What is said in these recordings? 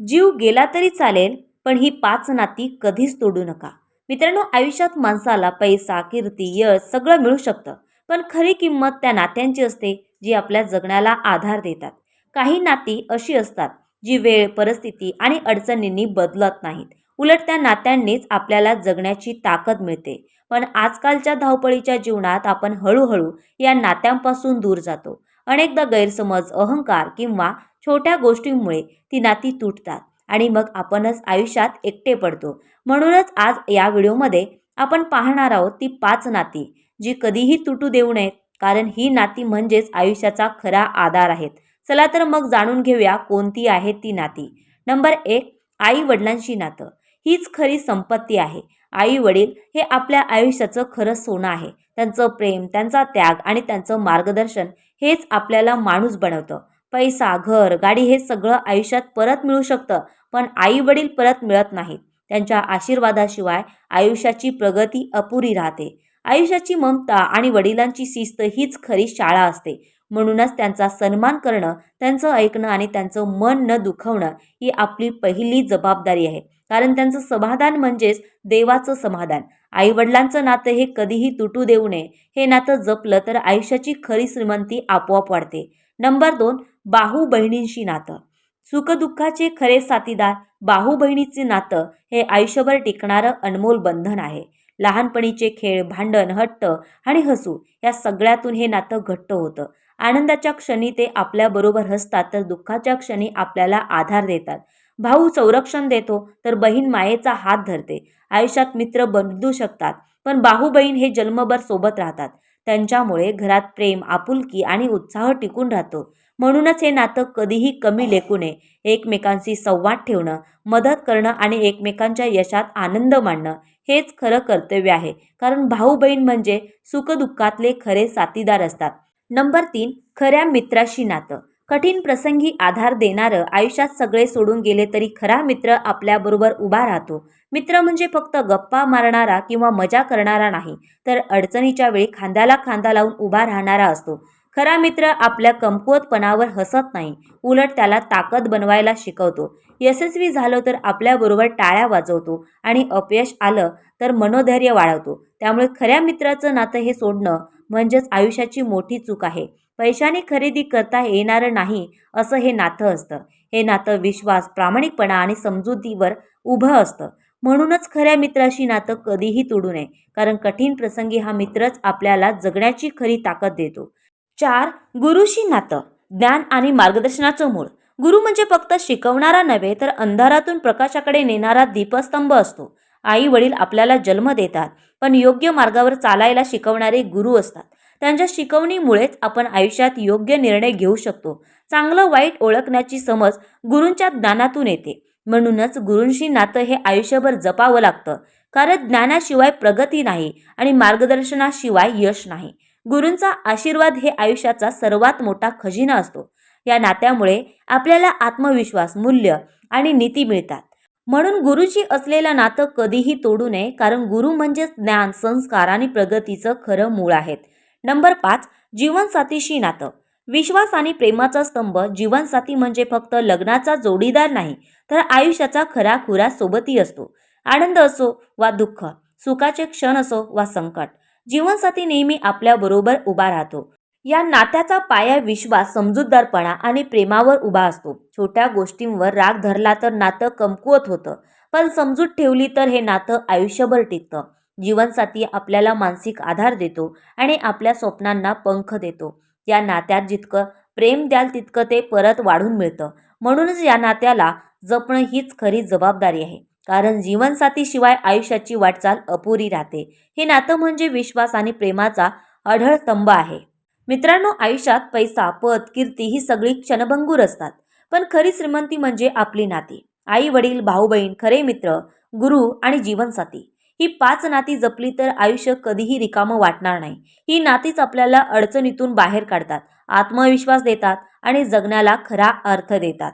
जीव गेला तरी चालेल पण ही पाच नाती कधीच तोडू नका. मित्रांनो आयुष्यात माणसाला पैसा कीर्ती यश सगळं मिळू शकतं पण खरी किंमत त्या नात्यांची असते जी आपल्या जगण्याला आधार देतात. काही नाती अशी असतात जी वेळ परिस्थिती आणि अडचणींनी बदलत नाहीत. उलट त्या नात्यांनीच आपल्याला जगण्याची ताकद मिळते. पण आजकालच्या धावपळीच्या जीवनात आपण हळूहळू या नात्यांपासून दूर जातो. अनेकदा गैरसमज अहंकार किंवा छोट्या गोष्टींमुळे ती नाती तुटतात आणि मग आपणच आयुष्यात एकटे पडतो. म्हणूनच आज या व्हिडिओमध्ये आपण पाहणार आहोत ती पाच नाती जी कधीही तुटू देऊ नयेत कारण ही नाती म्हणजेच आयुष्याचा खरा आधार आहेत. चला तर मग जाणून घेऊया कोणती आहे ती नाती. नंबर एक आई वडिलांशी नातं. हीच खरी संपत्ती आहे. आई वडील हे आपल्या आयुष्याचं खरं सोनं आहे. त्यांचं प्रेम त्यांचा त्याग आणि त्यांचं मार्गदर्शन हेच आपल्याला माणूस बनवतं. पैसा घर गाडी हे सगळं आयुष्यात परत मिळू शकतं पण आई वडील परत मिळत नाहीत. त्यांच्या आशीर्वादाशिवाय आयुष्याची प्रगती अपुरी राहते. आयुष्याची ममता आणि वडिलांची शिस्त हीच खरी शाळा असते. म्हणूनच त्यांचा सन्मान करणं त्यांचं ऐकणं आणि त्यांचं मन न दुखवणं ही आपली पहिली जबाबदारी आहे. कारण त्यांचं समाधान म्हणजेच देवाचं समाधान. आईवडिलांचं नातं हे कधीही तुटू देऊ नये. हे नातं जपलं तर आयुष्याची खरी श्रीमंती आपोआप वाढते. नंबर दोन बाहू बहिणींशी नातं. सुखदुःखाचे खरे साथीदार बाहू बहिणीचे नातं हे आयुष्यभर टिकणारं अनमोल बंधन आहे. लहानपणीचे खेळ भांडण हट्ट आणि हसू या सगळ्यातून हे नातं घट्ट होतं. आनंदाच्या क्षणी ते आपल्याबरोबर हसतात तर दुःखाच्या क्षणी आपल्याला आधार देतात. भाऊ संरक्षण देतो तर बहीण मायेचा हात धरते. आयुष्यात मित्र बदलू शकतात पण भाऊ बहीण हे जन्मभर सोबत राहतात. त्यांच्यामुळे घरात प्रेम आपुलकी आणि उत्साह टिकून राहतो. म्हणूनच हे नातं कधीही कमी लेखू नये. एकमेकांशी संवाद ठेवणं मदत करणं आणि एकमेकांच्या यशात आनंद मांडणं हेच खरं कर्तव्य आहे. कारण भाऊ बहीण म्हणजे सुखदुःखातले खरे साथीदार असतात. नंबर तीन खऱ्या मित्राशी नातं. कठीण प्रसंगी आधार देणारं आयुष्यात सगळे सोडून गेले तरी खरा मित्र आपल्याबरोबर उभा राहतो. मित्र म्हणजे फक्त गप्पा मारणारा किंवा मजा करणारा नाही तर अडचणीच्या वेळी खांद्याला खांदा लावून उभा राहणारा असतो. खरा मित्र आपल्या कमकुवतपणावर हसत नाही उलट त्याला ताकद बनवायला शिकवतो. यशस्वी झालो तर आपल्याबरोबर टाळ्या वाजवतो आणि अपयश आलं तर मनोधैर्य वाढवतो. त्यामुळे खऱ्या मित्राचं नातं हे सोडणं म्हणजेच आयुष्याची मोठी चूक आहे. पैशाने खरेदी करता येणारं नाही असं हे नातं असतं. हे नातं विश्वास प्रामाणिकपणा आणि समजुतीवर उभं असतं. म्हणूनच खऱ्या मित्राशी नातं कधीही तोडू नये कारण कठीण प्रसंगी हा मित्रच आपल्याला जगण्याची खरी ताकद देतो. चार गुरुशी नातं. ज्ञान आणि मार्गदर्शनाचं मूळ. गुरु म्हणजे फक्त शिकवणारा नव्हे तर अंधारातून प्रकाशाकडे नेणारा दीपस्तंभ असतो. आई वडील आपल्याला जन्म देतात पण योग्य मार्गावर चालायला शिकवणारे गुरु असतात. त्यांच्या शिकवणीमुळेच आपण आयुष्यात योग्य निर्णय घेऊ शकतो. चांगलं वाईट ओळखण्याची समज गुरूंच्या ज्ञानातून येते. म्हणूनच गुरूंशी नातं हे आयुष्यभर जपावं लागतं. कारण ज्ञानाशिवाय प्रगती नाही आणि मार्गदर्शनाशिवाय यश नाही. गुरूंचा आशीर्वाद हे आयुष्याचा सर्वात मोठा खजिना असतो. या नात्यामुळे आपल्याला आत्मविश्वास मूल्य आणि नीती मिळतात. म्हणून गुरुशी असलेलं नातं कधीही तोडू नये कारण गुरु म्हणजेच ज्ञान संस्कार आणि प्रगतीचं खरं मूळ आहेत. नंबर पाच जीवनसाथीशी नातं. विश्वास आणि प्रेमाचा स्तंभ जीवनसाथी म्हणजे फक्त लग्नाचा जोडीदार नाही तर आयुष्याचा खरा खुरा सोबती असतो. आनंद असो वा दुःख सुखाचे क्षण असो वा संकट जीवनसाथी नेहमी आपल्याबरोबर उभा राहतो. या नात्याचा पाया विश्वास समजूतदारपणा आणि प्रेमावर उभा असतो. छोट्या गोष्टींवर राग धरला तर नातं कमकुवत होतं. पण समजूत ठेवली तर हे नातं आयुष्यभर टिकतं. जीवनसाथी आपल्याला मानसिक आधार देतो आणि आपल्या स्वप्नांना पंख देतो. या नात्यात जितकं प्रेम द्याल तितकं ते परत वाढून मिळतं. म्हणूनच या नात्याला जपणं हीच खरी जबाबदारी आहे. कारण जीवनसाथीशिवाय आयुष्याची वाटचाल अपुरी राहते. हे नातं म्हणजे विश्वास आणि प्रेमाचा अढळ स्तंभ आहे. मित्रांनो आयुष्यात पैसा पद कीर्ती ही सगळी क्षणभंगूर असतात. पण खरी श्रीमंती म्हणजे आपली नाती. आई वडील भाऊ बहीण खरे मित्र गुरु आणि जीवनसाथी. ही पाच नाती जपली तर आयुष्य कधीही रिकामं वाटणार नाही. ही नातीच आपल्याला अडचणीतून बाहेर काढतात आत्मविश्वास देतात आणि जगण्याला खरा अर्थ देतात.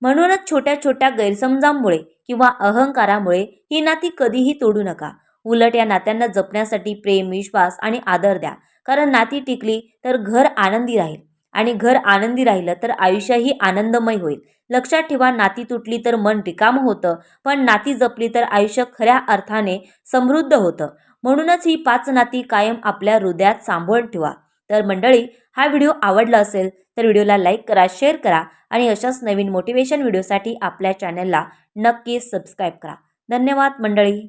म्हणूनच छोट्या छोट्या गैरसमजांमुळे किंवा अहंकारामुळे ही नाती कधीही तोडू नका. उलट या नात्यांना जपण्यासाठी प्रेम विश्वास आणि आदर द्या. कारण नाती टिकली तर घर आनंदी राहील. आणि घर आनंदी राहिलं तर आयुष्यही आनंदमय होईल. लक्षात ठेवा नाती तुटली तर मन रिकामं होतं पण नाती जपली तर आयुष्य खऱ्या अर्थाने समृद्ध होतं. म्हणूनच ही पाच नाती कायम आपल्या हृदयात सांभाळून ठेवा. तर मंडळी हा व्हिडिओ आवडला असेल तर व्हिडिओला लाईक करा शेअर करा आणि अशाच नवीन मोटिवेशन व्हिडिओसाठी आपल्या चॅनलला नक्की सबस्क्राईब करा. धन्यवाद मंडळी.